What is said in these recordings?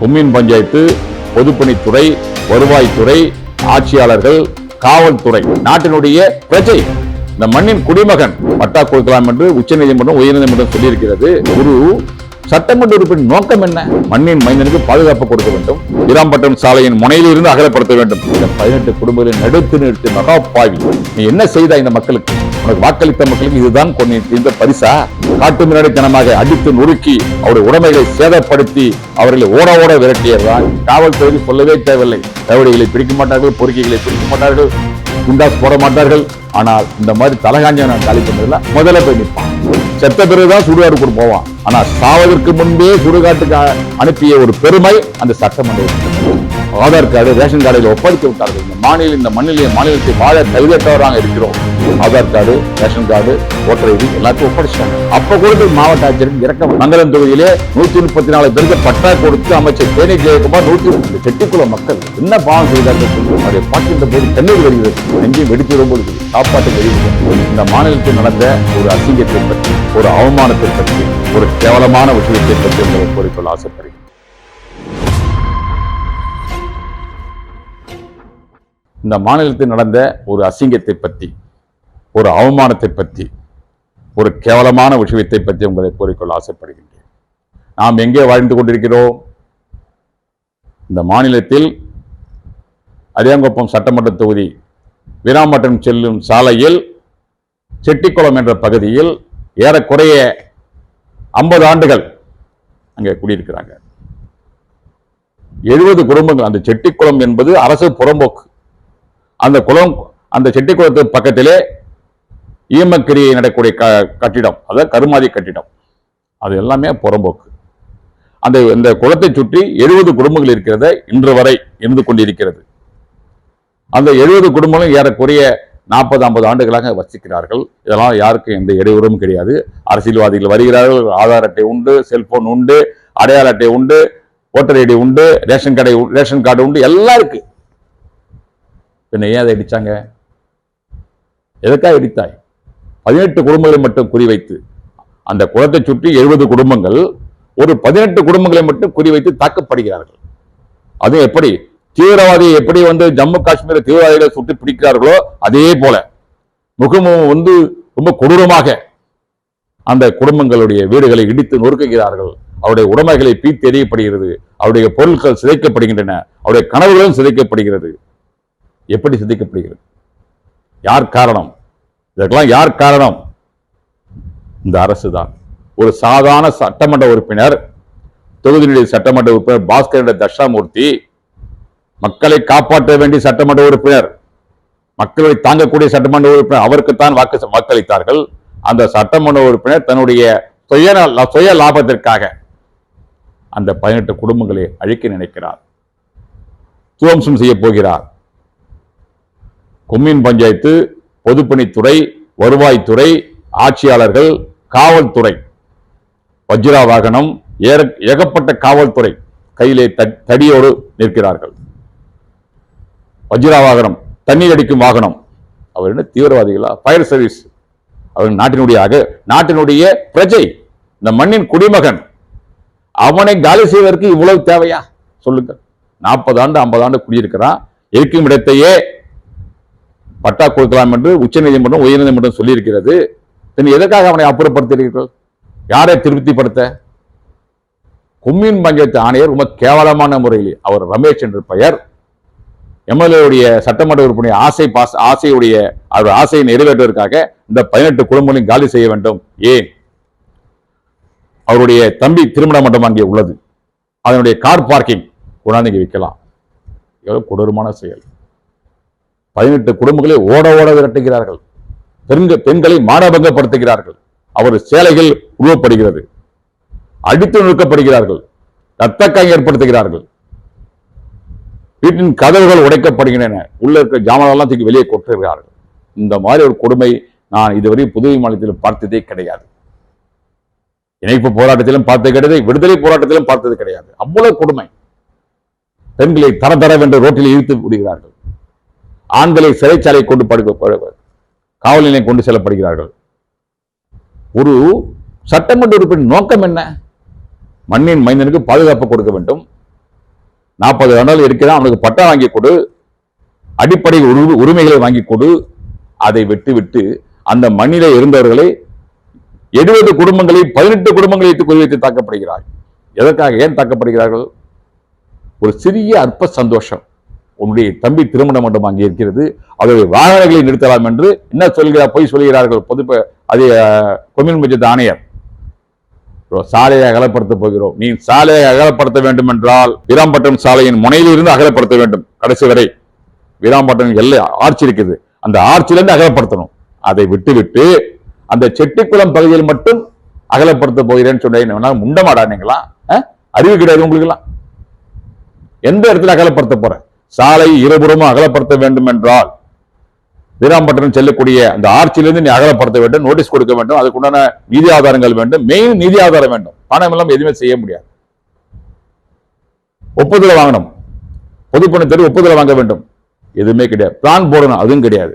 Commune panchayat பொதுப்பணித்துறை வருவாய்த்துறை ஆட்சியாளர்கள் காவல்துறை நாட்டினுடைய பிரஜை இந்த மண்ணின் குடிமகன் பட்டா கொடுக்கலாம் என்று உச்சநீதிமன்றம் உயர்நீதிமன்றம் சொல்லியிருக்கிறது. ஒரு சட்டமன்ற உறுப்பின் நோக்கம் என்ன? மண்ணின் மைந்தனுக்கு பாதுகாப்பு கொடுக்க வேண்டும். இராம்பட்டம் சாலையின் முனையிலிருந்து அகலப்படுத்த வேண்டும். இந்த பதினெட்டு குடும்பங்களின் நடுத்து நிறுத்தி மகா பாவி. நீ என்ன செய்த இந்த மக்களுக்கு? உனக்கு வாக்களித்த மக்களுக்கு இதுதான் கொண்டு இந்த பரிசா? காட்டு மிராடித்தனமாக அடித்து நொறுக்கி அவருடைய உடைமைகளை சேதப்படுத்தி அவர்களை ஓட ஓட விரட்டியதுதான் காவல்துறைக்கு சொல்லவே தேவையில்லை. ரவுடிகளை பிடிக்க மாட்டார்கள் பொறுக்கிகளை பிடிக்க மாட்டார்கள் குண்டாஸ் போட மாட்டார்கள். ஆனால் இந்த மாதிரி தலகாஞ்ச நான் காலி பண்ணதுல முதல்ல போய் நிற்பான் செத்த பிறகுதான் சுடுகாட்டுக்கு போவான். ஆனா சாவதற்கு முன்பே சுடுகாட்டுக்கு அனுப்பிய ஒரு பெருமை அந்த சட்டமன்ற ஆதார் கார்டு ரேஷன் கார்டில் ஒப்படைத்து விட்டார்கள். இந்த மாநில இந்த மண்ணிலே மாநிலத்தை வாழ தகுதியற்றவராக இருக்கிறோம். Aadhaar card ration card voter ID எல்லாத்தையும் ஒப்படைச்சாங்க அப்ப கூட மாவட்ட ஆட்சியருக்கு இறக்க மங்கலம் தொகுதியிலே நூத்தி முப்பத்தி நாலு பேருக்கு பட்டா கொடுத்து அமைச்சர் தேனி ஜெயக்குமார் நூத்தி முப்பது செட்டிக்குள மக்கள் என்ன பாவம் செய்தார்கள் சொல்லி பார்க்கின்ற போது கண்ணீர் வருகிறது நெஞ்சை வெடித்து வரும்போது சாப்பாட்டு வருகிறது இந்த மாநிலத்தில் நடந்த ஒரு அசிங்கத்தை பற்றி ஒரு அவமானத்தை பற்றி ஒரு கேவலமான விஷயத்தை பற்றி உங்களை கூறிக்கொள்ள ஆசைப்படுகிறேன். இந்த மாநிலத்தில் நடந்த ஒரு அசிங்கத்தை பற்றி ஒரு அவமானத்தை பற்றி ஒரு கேவலமான விஷயத்தை பற்றி உங்களை கூறிக்கொள்ள ஆசைப்படுகின்றேன். நாம் எங்கே வாழ்ந்து கொண்டிருக்கிறோம்? இந்த மாநிலத்தில் அரியாங்குப்பம் சட்டமன்ற தொகுதி வீராம்பட்டம் செல்லும் சாலையில் செட்டிக்குளம் என்ற பகுதியில் ஏறக்குறைய ஐம்பது ஆண்டுகள் அங்கே குடியிருக்கிறாங்க. எழுபது குடும்பங்கள் அந்த செட்டிக்குளம் என்பது அரசு புறம்போக்கு. அந்த குளம் அந்த செட்டிக்குளத்து பக்கத்திலே ஈமக்கிரியை நடக்கூடிய க கட்டிடம் அதாவது கருமாதி கட்டிடம். அது எல்லாமே புறம்போக்கு. அந்த இந்த குளத்தை சுற்றி எழுபது குடும்பங்கள் இருக்கிறத இன்று வரை இருந்து கொண்டிருக்கிறது. அந்த எழுபது குடும்பங்களும் ஏறக்குறைய நாற்பது ஐம்பது ஆண்டுகளாக வசிக்கிறார்கள். இதெல்லாம் யாருக்கும் எந்த இடையூறும் கிடையாது. அரசியல்வாதிகள் வருகிறார்கள் ஆதார் அட்டை உண்டு செல்போன் உண்டு அடையாள அட்டை உண்டு ஓட்டர் ஐடி உண்டு ரேஷன் கடை ரேஷன் கார்டு உண்டு எல்லாம் இருக்கு. பின்ன ஏன் அதை அடித்தாங்க எதுக்காக அடித்தாய் பதினெட்டு குடும்பங்களை மட்டும் குறிவைத்து அந்த குளத்தை சுற்றி எழுபது குடும்பங்கள் ஒரு பதினெட்டு குடும்பங்களை மட்டும் குறிவைத்து தாக்கப்படுகிறார்கள். அது எப்படி? தீவிரவாதியை எப்படி வந்து ஜம்மு காஷ்மீர் தீவிரவாதிகளை சுட்டு பிடிக்கிறார்களோ அதே போல முகமும் வந்து ரொம்ப கொடூரமாக அந்த குடும்பங்களுடைய வீடுகளை இடித்து நொறுக்குகிறார்கள். அவருடைய உடைமைகளை பீத்து எறியப்படுகிறது. அவருடைய பொருட்கள் சிதைக்கப்படுகின்றன. அவருடைய கனவுகளும் சிதைக்கப்படுகிறது. எப்படி சிதைக்கப்படுகிறது? யார் காரணம்? இதற்கெல்லாம் யார் காரணம்? இந்த அரசு தான் ஒரு சாதாரண சட்டமன்ற உறுப்பினர் தொகுதியினுடைய சட்டமன்ற உறுப்பினர் பாஸ்கர் தட்சிணாமூர்த்தி மக்களை காப்பாற்ற வேண்டிய சட்டமன்ற உறுப்பினர் மக்களை தாங்கக்கூடிய சட்டமன்ற உறுப்பினர் அவருக்குத்தான் வாக்கு வாக்களித்தார்கள். அந்த சட்டமன்ற உறுப்பினர் தன்னுடைய சுய சுய லாபத்திற்காக அந்த பதினெட்டு குடும்பங்களை அழிக்க நினைக்கிறார். துவம்சம் செய்ய போகிறார். கொம்மின் பஞ்சாயத்து பொதுப்பணித்துறை வருவாய்த்துறை ஆட்சியாளர்கள் காவல்துறை. வஜ்ரா வாகனம் ஏகப்பட்ட காவல்துறை கையிலே தடியோடு நிற்கிறார்கள். வஜ்ரா வாகனம் தண்ணீர் அடிக்கும் வாகனம். அவர் என்ன தீவிரவாதிகளா? ஃபயர் சர்வீஸ் அவர் நாட்டினுடைய நாட்டினுடைய பிரஜை இந்த மண்ணின் குடிமகன். அவனை காலி செய்வதற்கு இவ்வளவு தேவையா? சொல்லுங்க நாற்பது ஆண்டு ஐம்பது ஆண்டு குடியிருக்கிறான். இருக்கும் இடத்தையே பட்டா கொடுக்கலாம் என்று உச்சநீதிமன்றம் உயர்நீதிமன்றம் சொல்லியிருக்கிறது. பின் எதற்காக அவனை அப்புறப்படுத்துகிறீர்கள்? யாரை திருப்திப்படுத்த? கொம்யூன் பஞ்சாயத்து ஆணையர் ரொம்ப கேவலமான முறையில் அவர் ரமேஷ் என்ற பெயர். எம்எல்ஏவுடைய சட்டமன்ற உறுப்பினர் ஆசை பாஸ் ஆசையுடைய அவர் ஆசையை நிறைவேற்றுவதற்காக இந்த பதினெட்டு குடும்பங்களையும் காலி செய்ய வேண்டும். ஏன்? அவருடைய தம்பி திருமண மண்டபம் அங்கே உள்ளது. அதனுடைய கார் பார்க்கிங் கொண்டாந்து இங்கே வைக்கலாம் எவ்வளோ கொடூரமான செயல். பதினெட்டு குடும்பங்களை ஓட ஓட விரட்டுகிறார்கள். பெண்கள் பெண்களை மானபங்கப்படுத்துகிறார்கள். அவர் சேலைகள் உருவப்படுகிறது. அடித்து நொறுக்கப்படுகிறார்கள். ரத்தக்காய் ஏற்படுத்துகிறார்கள். வீட்டின் கதவுகள் உடைக்கப்படுகின்றன. உள்ள இருக்கிற ஜாமானெல்லாம் தூக்கி வெளியே கொட்டுகிறார்கள். இந்த மாதிரி ஒரு கொடுமை நான் இதுவரை புதுவை மாநிலத்தில் பார்த்ததே கிடையாது. இணைப்பு போராட்டத்திலும் பார்த்தது கிடையாது. விடுதலை போராட்டத்திலும் பார்த்தது கிடையாது. அவ்வளவு கொடுமை. பெண்களை தர தரவென்று ரோட்டில் இழுத்து விடுகிறார்கள். ஆண்களை சிறைச்சாலை கொண்டு படுக்க காவல் நிலையம் கொண்டு செல்லப்படுகிறார்கள். ஒரு சட்டமன்ற உறுப்பினர் நோக்கம் என்ன? மண்ணின் மைந்தனுக்கு பாதுகாப்பு கொடுக்க வேண்டும். நாற்பது ஆண்டுகள் இருக்கிறான் அவனுக்கு பட்டா வாங்கி கொடு. அடிப்படை உரு- உரிமைகளை வாங்கி கொடு. அதை விட்டு விட்டு அந்த மண்ணிலே இருந்தவர்களை எழுபது குடும்பங்களை பதினெட்டு குடும்பங்களை குறிவைத்து தாக்கப்படுகிறார் எதற்காக ஏன் தாக்கப்படுகிறார்கள்? ஒரு சிறிய அற்ப சந்தோஷம். உன்னுடைய தம்பி திருமண மண்டபம் அங்கே இருக்கிறது. அதை வாகனங்களை நிறுத்தலாம் என்று என்ன சொல்கிறார் பொய் சொல்கிறார்கள்? பொது அதை கொம்யூன் பட்ஜெட் ஆணையர். சாலையை அகலப்படுத்த போகிறோம். நீ சாலையை அகலப்படுத்த வேண்டும் என்றால் வீராம்பட்டம் சாலையின் முனையிலிருந்து அகலப்படுத்த வேண்டும். கடைசி வரை வீராம்பட்டம் எல்லை ஆர்ச்சி இருக்குது. அந்த ஆர்ச்சிலிருந்து அகலப்படுத்தணும். அதை விட்டுவிட்டு அந்த செட்டிக்குளம் பகுதியில் மட்டும் அகலப்படுத்த போகிறேன்னு சொன்னீங்கன்னா முண்டமாடா நீங்களா அறிவு கிடையாது உங்களுக்குலாம் எந்த இடத்துல அகலப்படுத்த போற? சாலை இருபுறமும் அகலப்படுத்த வேண்டும் என்றால் வீராம்பட்டினம் செல்லக்கூடிய அந்த ஆட்சியிலிருந்து நீ அகலப்படுத்த வேண்டும் நோட்டீஸ் கொடுக்க வேண்டும் அதுக்குண்டான நிதி ஆதாரங்கள் வேண்டும் மெயின் நிதி ஆதாரம் வேண்டும். பணம் எல்லாம் எதுவுமே செய்ய முடியாது. ஒப்புதல் வாங்கணும். பொதுப்பணித்துறை ஒப்புதல் வாங்க வேண்டும். எதுவுமே கிடையாது. பிளான் போடணும் அதுவும் கிடையாது.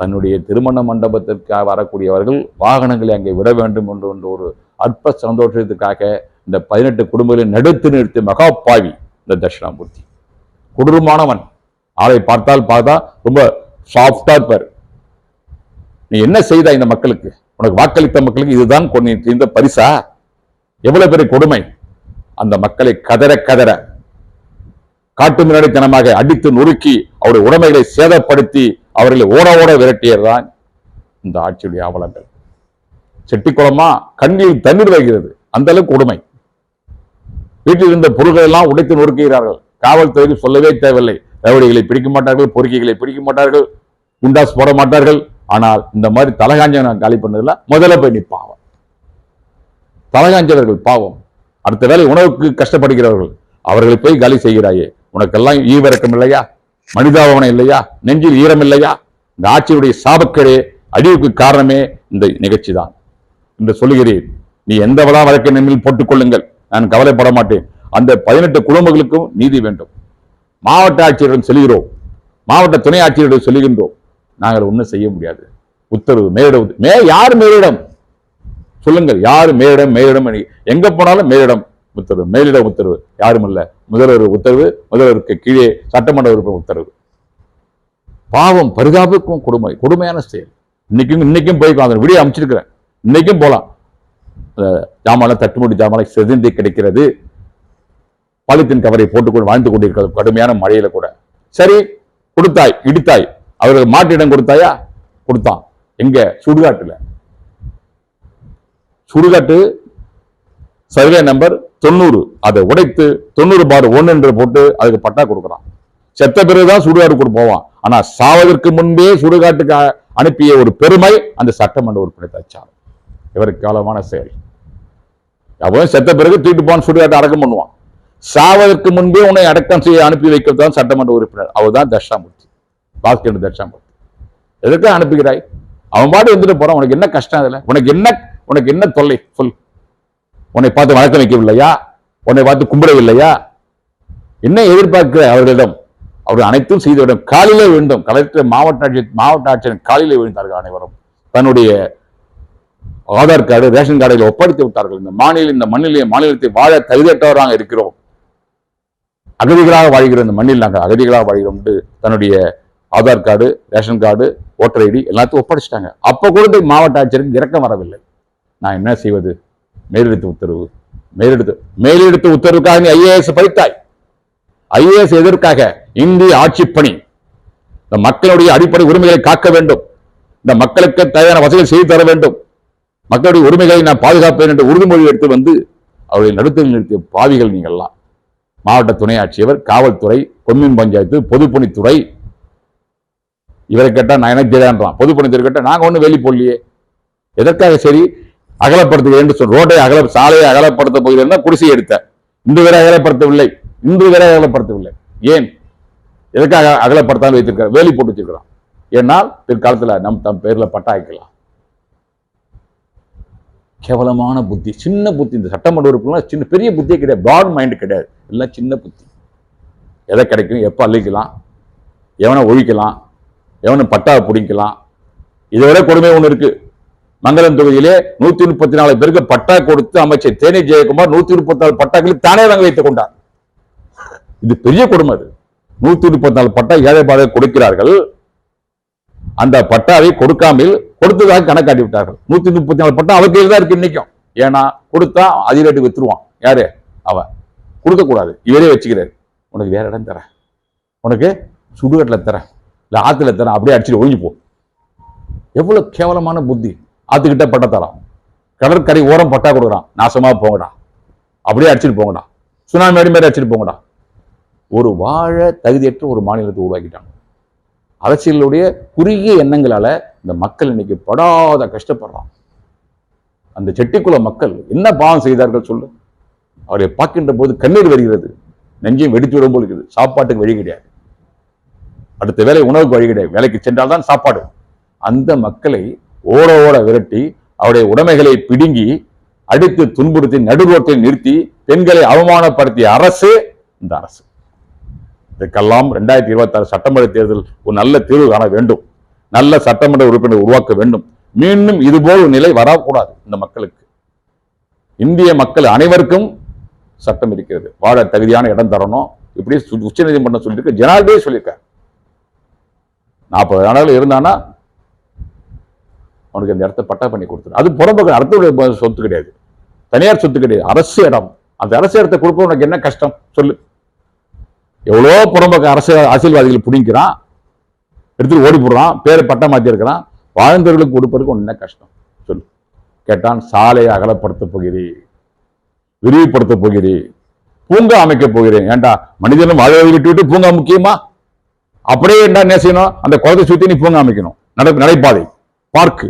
தன்னுடைய திருமண மண்டபத்திற்காக வரக்கூடியவர்கள் வாகனங்களை அங்கே விட வேண்டும் என்று ஒரு அற்ப சந்தோஷத்துக்காக இந்த பதினெட்டு குடும்பங்களை நடுத்து நிறுத்தி மகாபாவி இந்த தட்சிணாமூர்த்தி. கொடூரமானவன். ஆளை பார்த்தால் பார்த்தா ரொம்ப சாஃப்டா இருப்பார். நீ என்ன செய்த இந்த மக்களுக்கு? உனக்கு வாக்களித்த மக்களுக்கு இதுதான் இந்த பரிசா? எவ்வளவு பெரிய கொடுமை. அந்த மக்களை கதற கதற காட்டு மிராடித்தனமாக அடித்து நொறுக்கி அவருடைய உடைமைகளை சேதப்படுத்தி அவர்களை ஓட ஓட விரட்டியதுதான் இந்த ஆட்சியுடைய அவலங்கள் செட்டிக்குளமா கண்ணில் தண்ணீர் வைக்கிறது அந்த அளவுக்கு கொடுமை. வீட்டில் இருந்த பொருள்கள் எல்லாம் உடைத்து நொறுக்குகிறார்கள். காவல்துறைக்கு சொல்லவே தேவையில்லை. ரவுடிகளை பிடிக்க மாட்டார்கள் பொறுக்கிகளை பிடிக்க மாட்டார்கள் குண்டாஸ் போட மாட்டார்கள். ஆனால் இந்த மாதிரி தலகாஞ்ச நான் காலி பண்ணதில் முதல்ல போய் நிற்பான் அவன் தலகாஞ்சவர்கள் பாவம். அடுத்த வேளை உணவுக்கு கஷ்டப்படுகிறவர்கள் அவர்களை போய் காலி செய்கிறாயே. உனக்கெல்லாம் ஈவிரக்கம் இல்லையா? மனிதாபவனம் இல்லையா? நெஞ்சில் ஈரம் இல்லையா? இந்த ஆட்சியுடைய சாபக்கடே அழிவுக்கு காரணமே இந்த நிகழ்ச்சி தான் என்று சொல்லுகிறேன். நீ எந்த வழக்கை நினைவில் போட்டுக்கொள்ளுங்கள் நான் கவலைப்பட மாட்டேன். அந்த பதினெட்டு குடும்பங்களுக்கும் நீதி வேண்டும். மாவட்ட ஆட்சியரிடம் செல்கிறோம் மாவட்ட துணை ஆட்சியரிடம் சொல்லுகின்றோம். நாங்கள் ஒன்றும் செய்ய முடியாது. உத்தரவு மேலிடம். மே யார் மேலிடம்? சொல்லுங்கள். யார் மேலிடம் மேலிடம் எங்க போனாலும் மேலிடம் உத்தரவு. மேலிட உத்தரவு. யாரும் இல்ல முதல்வர் உத்தரவு முதல்வருக்கு கீழே சட்டமன்ற உறுப்பினர் உத்தரவு. பாவம் பரிதாபக்கும் கொடுமை. கொடுமையான செயல். இன்னைக்கும் இன்னைக்கும் போய் அந்த விடிய அமைச்சிருக்கிறேன். இன்னைக்கும் போலாம். ஜாமான் தட்டுமுடி ஜாமான் செதிந்து கிடைக்கிறது. பாலித்தீன் கவரை போட்டுக்கொண்டு வாழ்ந்து கொண்டிருக்கிறது கடுமையான மழையில கூட. சரி கொடுத்தாய் இடித்தாய். அவர்கள் மாட்டிடம் கொடுத்தாயா? கொடுத்தான். எங்க? சுடுகாட்டுல. சுடுகாட்டு சர்வே நம்பர் தொண்ணூறு. அதை உடைத்து தொண்ணூறு பார் ஒன்று என்று போட்டு அதுக்கு பட்டா கொடுக்குறான். செத்த பிறகுதான் சுடுகாட்டுக்கு கூட போவான். ஆனா சாவதற்கு முன்பே சுடுகாட்டுக்கு அனுப்பிய ஒரு பெருமை அந்த சட்டமன்ற உறுப்பினர் தச்சார் இவருக்கு காலமான செயல். அவன் செத்த பிறகு தூக்கிட்டு போவான் சுடுகாட்டை அடக்கம் பண்ணுவான். சாவதற்கு முன்பே உன்னை அடக்கம் செய்ய அனுப்பி வைக்கிறது தான் சட்டமன்ற உறுப்பினர். அவர் தான் தட்சாமூர்த்தி பாஸ்கர் தட்சாமூர்த்தி எதுக்கு அனுப்புகிறாய்? அவன் பாட்டு வந்துட்டு போறான். உனக்கு என்ன கஷ்டம் அதுல? உனக்கு என்ன உனக்கு என்ன தொல்லை? சொல் உன்னை பார்த்து வழக்கம் வைக்கவில்லையா? உன்னை பார்த்து கும்பிடவில்லையா? என்ன எதிர்பார்க்கிற அவர்களிடம்? அவர் அனைத்தும் செய்துவிடும் காலிலே விழுந்தோம். கலெக்டர் மாவட்ட ஆட்சியர் மாவட்ட ஆட்சியர் காலிலே விழுந்தார்கள் அனைவரும். தன்னுடைய ஆதார் கார்டு ரேஷன் கார்டுகளை ஒப்படைத்து விட்டார்கள். இந்த மாநில இந்த மண்ணிலே மாநிலத்தை வாழ தகுதியற்றவராக இருக்கிறோம். அகதிகளாக வாழ்கிற இந்த மண்ணில் நாங்கள் அகதிகளாக வாழ்கிறோம் தன்னுடைய Aadhaar card ration card voter ID எல்லாத்தையும் ஒப்படைச்சிட்டாங்க. அப்போ கூட இந்த மாவட்ட ஆட்சியருக்கு இறக்கம் வரவில்லை. நான் என்ன செய்வது? மேலெடுத்து உத்தரவு மேலெடுத்து மேலெடுத்து உத்தரவுக்காக நீ ஐஏஎஸ் படித்தாய். ஐஏஎஸ் எதற்காக? இந்திய ஆட்சி பணி. இந்த மக்களுடைய அடிப்படை உரிமைகளை காக்க வேண்டும். இந்த மக்களுக்கு தேவையான வசதிகள் செய்து தர வேண்டும். மக்களுடைய உரிமைகளை நான் பாதுகாப்பேன் என்று உறுதிமொழி எடுத்து வந்து அவர்களை நடுத்தல் நிறுத்திய பாவிகள் நீங்கள்லாம். மாவட்ட துணை ஆட்சியர் காவல்துறை கொம்யூன் பஞ்சாயத்து பொதுப்பணித்துறை. இவரை கேட்டா நான் எனக்கு தெரியான்றான் பொதுப்பணித்துறை கேட்டா நாங்க ஒன்றும் வெளி போடலையே. எதற்காக சரி? அகலப்படுத்துகிறேன் சொல் ரோட்டை அகல சாலையை அகலப்படுத்த போகிறேன் குடிசை எடுத்த. இன்று வரை அகலப்படுத்தவில்லை. இன்று வரை அகலப்படுத்தவில்லை. ஏன்? எதற்காக அகலப்படுத்தாமல் வைத்திருக்கார்? வேலி போட்டு வச்சிருக்கிறான். ஏன்னால் பிற்காலத்துல நம் தம் பேர்ல பட்டாய்க்கலாம் கேவலமான புத்தி சின்ன புத்தி. இந்த சட்டமன்ற உறுப்பினர் சின்ன பெரிய புத்தியே கிடையாது. பிராட் மைண்ட் கிடையாது. எல்லாம் சின்ன புத்தி. எதை கிடைக்கும் எப்போ அழிக்கலாம் எவனை ஒழிக்கலாம் எவனை பட்டாவை பிடிக்கலாம். இதுவரை கொடுமை ஒன்று இருக்கு. மங்கலம் தொகுதியிலே நூத்தி முப்பத்தி நாலு பேருக்கு பட்டா கொடுத்து அமைச்சர் தேனி ஜெயக்குமார் நூத்தி முப்பத்தி நாலு பட்டாக்களை தானே வாங்க வைத்துக் கொண்டார். இது பெரிய கொடுமை அது. நூத்தி முப்பத்தி நாலு பட்டா ஏழை பாதை கொடுக்கிறார்கள். அந்த பட்டாவை கொடுக்காமல் கொடுத்ததாக கணக்காட்டி விட்டார்கள். நூத்தி முப்பத்தி நாலு பட்டா அவர் கையில் தான் இருக்கு இன்னைக்கும். ஏன்னா கொடுத்தா அதிக ரேட்டு வித்துருவான். யாரு? அவன். கொடுக்கக்கூடாது. இவரே வச்சுக்கிறாரு உனக்கு வேற இடம் தரேன். உனக்கு சுடுகட்டில் தரேன். இல்லை ஆத்துல தரேன். அப்படியே அடிச்சுட்டு ஒழிஞ்சு போ. எவ்வளவு கேவலமான புத்தி. ஆத்துக்கிட்ட பட்டா தரான். கடற்கரை ஓரம் பட்டா கொடுக்குறான். நாசமா போங்கடா. அப்படியே அடிச்சுட்டு போங்கடா. சுனாமி அடி மாதிரி அடிச்சுட்டு போங்கடா. ஒரு வாழ தகுதியற்ற ஒரு மாநிலத்தை உருவாக்கிட்டாங்க அரசியலுடைய குறுகிய எண்ணங்களால இந்த மக்கள் இன்னைக்கு படாத கஷ்டப்படுறான். அந்த செட்டிக்குள மக்கள் என்ன பாவம் செய்தார்கள் சொல்லு? அவரை பார்க்கின்ற போது கண்ணீர் வருகிறது. நெஞ்சையும் வெடித்து விடும் போல் இருக்குது. சாப்பாட்டுக்கு வழி கிடையாது. அடுத்த வேலை உணவுக்கு வழி கிடையாது. வேலைக்கு சென்றால் தான் சாப்பாடு. அந்த மக்களை ஓட ஓட விரட்டி அவருடைய உடைமைகளை பிடுங்கி அடித்து துன்புறுத்தி நடுரோட்டில் நிறுத்தி பெண்களை அவமானப்படுத்திய அரசு இந்த அரசு. இதுக்கெல்லாம் ரெண்டாயிரத்தி இருபத்தி ஆறு சட்டமன்ற தேர்தல் ஒரு நல்ல தீர்வு காண வேண்டும். நல்ல சட்டமன்ற உறுப்பினர் உருவாக்க வேண்டும். மீண்டும் இதுபோல் ஒரு நிலை வரக்கூடாது இந்த மக்களுக்கு. இந்திய மக்கள் அனைவருக்கும் சட்டம் இருக்கிறது. வாழ தகுதியான இடம் தரணும். இப்படி உச்ச நீதிமன்றம் சொல்லியிருக்கு. ஜனாதிபதி சொல்லியிருக்கார். நாற்பது ஆண்டுகள் இருந்தானா அவனுக்கு அந்த இடத்த பட்டா பண்ணி கொடுத்துரு. அது புறம்பக்கம் அடுத்தவருடைய சொத்து கிடையாது. தனியார் சொத்து கிடையாது. அரசு இடம். அந்த அரசு இடத்தை கொடுப்ப உனக்கு என்ன கஷ்டம்? சொல்லு. எவ்வளோ புறம்பக்க அரசு அரசியல்வாதிகள் பிடிக்கிறான் எடுத்துட்டு ஓடி போடுறான். பேரை பட்டம் மாற்றியிருக்கிறான் வாழ்ந்தவர்களுக்கு கொடுப்பதற்கு உனக்கு என்ன கஷ்டம்? சொல்லு. கேட்டான் சாலையை அகலப்படுத்த போகிறேன். விரிவுபடுத்தப் போகிறேன். பூங்கா அமைக்கப் போகிறேன். ஏன்டா மனிதனும் வாழ்வதை விட்டு விட்டு பூங்கா முக்கியமா? அப்படியே என்ன என்ன செய்யணும்? அந்த குளத்தை சுற்றி நீ பூங்கா அமைக்கணும். நடை நடைபாதை பார்க்கு.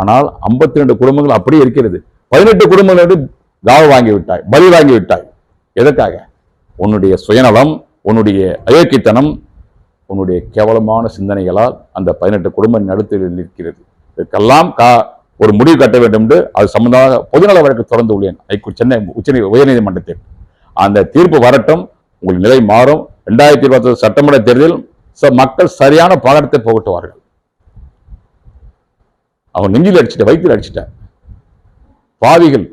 ஆனால் 52 ரெண்டு குடும்பங்கள் அப்படியே இருக்கிறது. பதினெட்டு குடும்பங்கள் வந்து காவ வாங்கி விட்டாய் பலி வாங்கி விட்டாய். எதற்காக? உன்னுடைய சுயநலம் உன்னுடைய அயோக்கியத்தனம் உன்னுடைய கேவலமான சிந்தனைகளால் அந்த பதினெட்டு குடும்பம் நடுத்தரில் நிற்கிறது. இதற்கெல்லாம் கா ஒரு முடிவு கட்ட வேண்டும் என்று அது சம்பந்தமாக பொதுநல வழக்கு தொடர்ந்து உள்ளேன். ஹைகோர்ட் சென்னை உச்சநீ உயர்நீதிமன்றத்தில். அந்த தீர்ப்பு வரட்டும் உங்கள் நிலை மாறும். ரெண்டாயிரத்தி இருபத்தி சட்டமன்ற தேர்தலில் ச- மக்கள் சரியான பாடத்தை புகட்டுவார்கள். அவன் நெஞ்சில் அடிச்சிட்ட வயிற்றில் அடிச்சிட்டான் பாவிகள்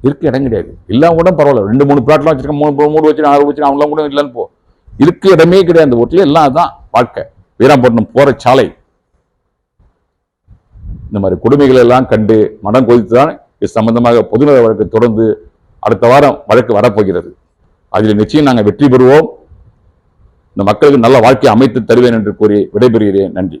இருக்க இடம் கிடையாது. இல்லாம கூட பரவாயில்ல. ரெண்டு மூணு பிளாட்லாம் வச்சிருக்கேன். மூணு மூணு வச்சு நாலு வச்சு அவங்களாம் கூட இல்லைன்னு போ. இருக்க இடமே கிடையாது அந்த ஊர்ல. எல்லாம் அதான் வாழ்க்கை. வீராம்பட்டினம் போற சாலை. இந்த மாதிரி கொடுமைகள் எல்லாம் கண்டு மனம் கொதித்து தான் இது சம்பந்தமாக பொதுநல வழக்கு தொடர்ந்து அடுத்த வாரம் வழக்கு வரப்போகிறது. அதில் நிச்சயம் நாங்கள் வெற்றி பெறுவோம். இந்த மக்களுக்கு நல்ல வாழ்க்கையை அமைத்து தருவேன் என்று கூறி விடைபெறுகிறேன். நன்றி.